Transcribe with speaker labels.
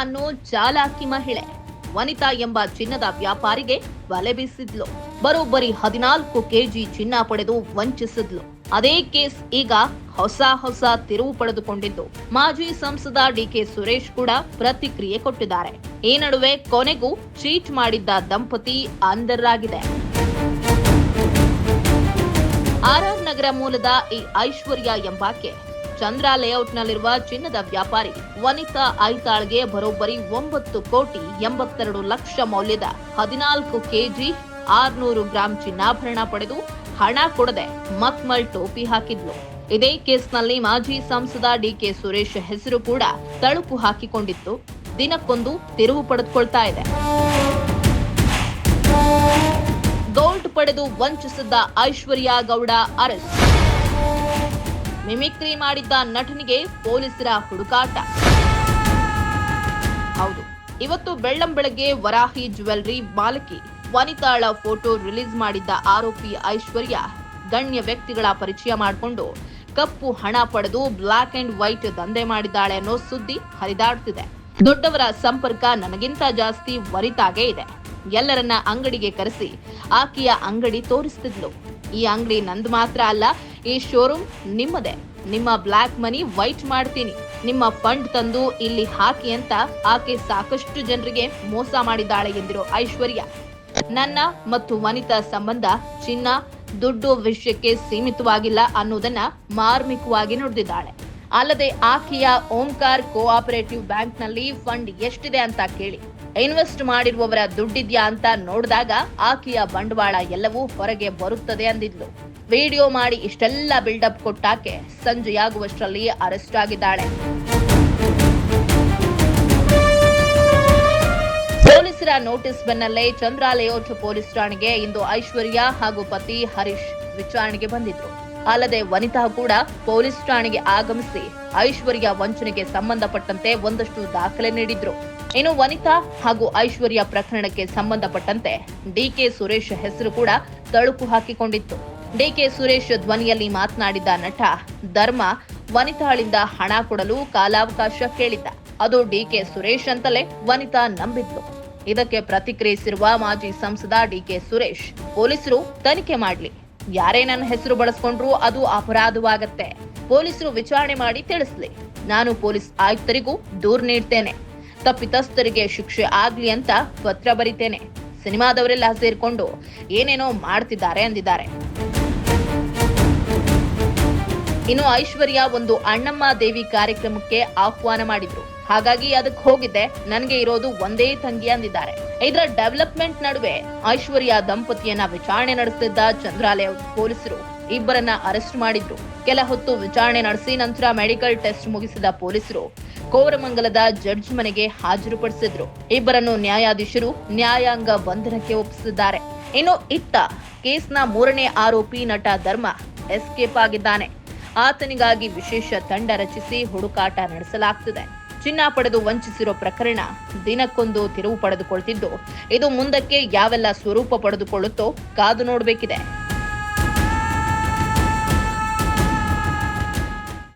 Speaker 1: ಅನ್ನೋ ಜಾಲಾಕಿ ಮಹಿಳೆ ವನಿತಾ ಎಂಬ ಚಿನ್ನದ ವ್ಯಾಪಾರಿಗೆ ಬಲೆ ಬೀಸಿದ್ಲು. ಬರೋಬ್ಬರಿ ಹದಿನಾಲ್ಕು ಕೆಜಿ ಚಿನ್ನ ಪಡೆದು ವಂಚಿಸಿದ್ಲು. ಅದೇ ಕೇಸ್ ಈಗ ಹೊಸ ಹೊಸ ತಿರುವು ಪಡೆದುಕೊಂಡಿದ್ದು. ಮಾಜಿ ಸಂಸದ ಡಿಕೆ ಸುರೇಶ್ ಕೂಡ ಪ್ರತಿಕ್ರಿಯೆ ಕೊಟ್ಟಿದ್ದಾರೆ. ಈ ನಡುವೆ ಕೊನೆಗೂ ಚೀಟ್ ಮಾಡಿದ್ದ ದಂಪತಿ ಅಂಧರಾಗಿದೆ. ಆರ್ಆರ್ ನಗರ ಮೂಲದ ಈ ಐಶ್ವರ್ಯ ಎಂಬಾಕೆ ಚಂದ್ರ ಲೇಔಟ್ನಲ್ಲಿರುವ ಚಿನ್ನದ ವ್ಯಾಪಾರಿ ವನಿತಾ ಐತಾಳ್ಗೆ ಬರೋಬ್ಬರಿ ಒಂಬತ್ತು ಕೋಟಿ ಎಂಬತ್ತೆರಡು ಲಕ್ಷ ಮೌಲ್ಯದ ಹದಿನಾಲ್ಕು ಕೆಜಿ ಆರ್ನೂರು ಗ್ರಾಂ ಚಿನ್ನಾಭರಣ ಪಡೆದು ಹಣ ಕೊಡದೆ ಮಕ್ಮಲ್ ಟೋಪಿ ಹಾಕಿದ್ಲು. ಇದೇ ಕೇಸ್ನಲ್ಲಿ ಮಾಜಿ ಸಂಸದ ಡಿಕೆ ಸುರೇಶ್ ಹೆಸರು ಕೂಡ ತಳುಕು ಹಾಕಿಕೊಂಡಿತ್ತು. ದಿನಕ್ಕೊಂದು ತಿರುವು ಪಡೆದುಕೊಳ್ತಾ ಇದೆ. ಗೋಲ್ಡ್ ಪಡೆದು ವಂಚಿಸಿದ್ದ ಐಶ್ವರ್ಯ ಗೌಡ ಅರೆಸ್ಟ್. ಮಿಮಿಕ್ರಿ ಮಾಡಿದ್ದ ನಟನಿಗೆ ಪೊಲೀಸರ ಹುಡುಕಾಟ. ಹೌದು, ಇವತ್ತು ಬೆಳ್ಳಂ ಬೆಳಗ್ಗೆ ವರಾಹಿ ಜ್ಯುವೆಲ್ರಿ ಬಾಲಕಿ ವನಿತಾಳ ಫೋಟೋ ರಿಲೀಸ್ ಮಾಡಿದ್ದ ಆರೋಪಿ ಐಶ್ವರ್ಯ ಗಣ್ಯ ವ್ಯಕ್ತಿಗಳ ಪರಿಚಯ ಮಾಡಿಕೊಂಡು ಕಪ್ಪು ಹಣ ಪಡೆದು ಬ್ಲಾಕ್ ಅಂಡ್ ವೈಟ್ ದಂಧೆ ಮಾಡಿದ್ದಾಳೆ ಅನ್ನೋ ಸುದ್ದಿ ಹರಿದಾಡ್ತಿದೆ. ದೊಡ್ಡವರ ಸಂಪರ್ಕ ನನಗಿಂತ ಜಾಸ್ತಿ ವನಿತಾಗೆ ಇದೆ. ಎಲ್ಲರನ್ನ ಅಂಗಡಿಗೆ ಕರೆಸಿ ಆಕೆಯ ಅಂಗಡಿ ತೋರಿಸ್ತಿದ್ಲು. ಈ ಅಂಗಡಿ ನಂದು ಮಾತ್ರ ಅಲ್ಲ, ಈ ಶೋರೂಮ್ ನಿಮ್ಮದೇ. ನಿಮ್ಮ ಬ್ಲ್ಯಾಕ್ ಮನಿ ವೈಟ್ ಮಾಡ್ತೀನಿ. ನಿಮ್ಮ ಫಂಡ್ ತಂದು ಇಲ್ಲಿ ಹಾಕಿ ಅಂತ ಆಕೆ ಸಾಕಷ್ಟು ಜನರಿಗೆ ಮೋಸ ಮಾಡಿದ್ದಾಳೆ ಎಂದಿರೋ ಐಶ್ವರ್ಯ. ನನ್ನ ಮತ್ತು ವನಿತಾ ಸಂಬಂಧ ಚಿನ್ನ, ದುಡ್ಡು ವಿಷಯಕ್ಕೆ ಸೀಮಿತವಾಗಿಲ್ಲ ಅನ್ನೋದನ್ನ ಮಾರ್ಮಿಕವಾಗಿ ನುಡಿದಿದ್ದಾಳೆ ಅಲ್ಲದೆ ಆಕೆಯ ಓಂಕಾರ್ ಕೋಆಪರೇಟಿವ್ ಬ್ಯಾಂಕ್ನಲ್ಲಿ ಫಂಡ್ ಎಷ್ಟಿದೆ ಅಂತ ಕೇಳಿ. ಇನ್ವೆಸ್ಟ್ ಮಾಡಿರುವವರ ದುಡ್ಡಿದ್ಯಾ ಅಂತ ನೋಡಿದಾಗ ಆಕೆಯ ಬಂಡವಾಳ ಎಲ್ಲವೂ ಹೊರಗೆ ಬರುತ್ತದೆ ಅಂದಿದ್ಲು. ವಿಡಿಯೋ ಮಾಡಿ ಇಷ್ಟೆಲ್ಲ ಬಿಲ್ಡಪ್ ಕೊಟ್ಟಾಕೆ ಸಂಜೆಯಾಗುವಷ್ಟರಲ್ಲಿ ಅರೆಸ್ಟ್ ಆಗಿದ್ದಾಳೆ. ಪೊಲೀಸರ ನೋಟಿಸ್ ಬೆನ್ನಲ್ಲೇ ಚಂದ್ರಾಲಯೋಟ್ ಪೊಲೀಸ್ ಠಾಣೆಗೆ ಇಂದು ಐಶ್ವರ್ಯ ಹಾಗೂ ಪತಿ ಹರೀಶ್ ವಿಚಾರಣೆಗೆ ಬಂದಿದ್ರು. ಅಲ್ಲದೆ ವನಿತಾ ಕೂಡ ಪೊಲೀಸ್ ಠಾಣೆಗೆ ಆಗಮಿಸಿ ಐಶ್ವರ್ಯ ವಂಚನೆಗೆ ಸಂಬಂಧಪಟ್ಟಂತೆ ಒಂದಷ್ಟು ದಾಖಲೆ ನೀಡಿದ್ರು. ಇನ್ನು ವನಿತಾ ಹಾಗೂ ಐಶ್ವರ್ಯ ಪ್ರಕರಣಕ್ಕೆ ಸಂಬಂಧಪಟ್ಟಂತೆ ಡಿಕೆ ಸುರೇಶ್ ಹೆಸರು ಕೂಡ ತಳುಕು ಹಾಕಿಕೊಂಡಿತ್ತು. ಡಿಕೆ ಸುರೇಶ್ ಧ್ವನಿಯಲ್ಲಿ ಮಾತನಾಡಿದ ನಟ ಧರ್ಮ ವನಿತಾಳಿಂದ ಹಣ ಕೊಡಲು ಕಾಲಾವಕಾಶ ಕೇಳಿದ್ದ. ಅದು ಡಿಕೆ ಸುರೇಶ್ ಅಂತಲೇ ವನಿತಾ ನಂಬಿದ್ಲು ಇದಕ್ಕೆ ಪ್ರತಿಕ್ರಿಯಿಸಿರುವ ಮಾಜಿ ಸಂಸದ ಡಿಕೆ ಸುರೇಶ್, ಪೊಲೀಸರು ತನಿಖೆ ಮಾಡ್ಲಿ. ಯಾರೇ ನನ್ನ ಹೆಸರು ಬಳಸ್ಕೊಂಡ್ರು ಅದು ಅಪರಾಧವಾಗತ್ತೆ. ಪೊಲೀಸರು ವಿಚಾರಣೆ ಮಾಡಿ ತಿಳಿಸ್ಲಿ. ನಾನು ಪೊಲೀಸ್ ಆಯುಕ್ತರಿಗೂ ದೂರು ನೀಡ್ತೇನೆ. ತಪ್ಪಿತಸ್ಥರಿಗೆ ಶಿಕ್ಷೆ ಆಗ್ಲಿ ಅಂತ ಪತ್ರ ಬರಿತೇನೆ. ಸಿನಿಮಾದವರೆಲ್ಲ ಸೇರ್ಕೊಂಡು ಏನೇನೋ ಮಾಡ್ತಿದ್ದಾರೆ ಅಂದಿದ್ದಾರೆ. ಇನ್ನು ಐಶ್ವರ್ಯ ಒಂದು ಅಣ್ಣಮ್ಮ ದೇವಿ ಕಾರ್ಯಕ್ರಮಕ್ಕೆ ಆಹ್ವಾನ ಮಾಡಿದ್ರು. ಹಾಗಾಗಿ ಅದಕ್ಕೆ ಹೋಗಿದ್ದೆ. ನನಗೆ ಇರೋದು ಒಂದೇ ತಂಗಿ ಅಂದಿದ್ದಾರೆ. ಇದರ ಡೆವಲಪ್ಮೆಂಟ್ ನಡುವೆ ಐಶ್ವರ್ಯ ದಂಪತಿಯನ್ನ ವಿಚಾರಣೆ ನಡೆಸುತ್ತಿದ್ದ ಚಂದ್ರಾಲಯ ಪೊಲೀಸರು ಇಬ್ಬರನ್ನ ಅರೆಸ್ಟ್ ಮಾಡಿದ್ರು. ಕೆಲ ಹೊತ್ತು ವಿಚಾರಣೆ ನಡೆಸಿ ನಂತರ ಮೆಡಿಕಲ್ ಟೆಸ್ಟ್ ಮುಗಿಸಿದ ಪೊಲೀಸರು ಕೋರಮಂಗಲದ ಜಡ್ಜ್ ಮನೆಗೆ ಹಾಜರುಪಡಿಸಿದ್ರು. ಇಬ್ಬರನ್ನು ನ್ಯಾಯಾಧೀಶರು ನ್ಯಾಯಾಂಗ ಬಂಧನಕ್ಕೆ ಒಪ್ಪಿಸಿದ್ದಾರೆ. ಇನ್ನು ಇತ್ತ ಕೇಸ್ನ ಮೂರನೇ ಆರೋಪಿ ನಟ ಧರ್ಮ ಎಸ್ಕೇಪ್ ಆಗಿದ್ದಾನೆ. ಆತನಿಗಾಗಿ ವಿಶೇಷ ತಂಡ ರಚಿಸಿ ಹುಡುಕಾಟ ನಡೆಸಲಾಗ್ತಿದೆ. ಚಿನ್ನ ಪಡೆದು ವಂಚಿಸಿರೋ ಪ್ರಕರಣ ದಿನಕ್ಕೊಂದು ತಿರುವು ಪಡೆದುಕೊಳ್ತಿದ್ದು. ಇದು ಮುಂದಕ್ಕೆ ಯಾವೆಲ್ಲ ಸ್ವರೂಪ ಪಡೆದುಕೊಳ್ಳುತ್ತೋ ಕಾದು ನೋಡಬೇಕಿದೆ.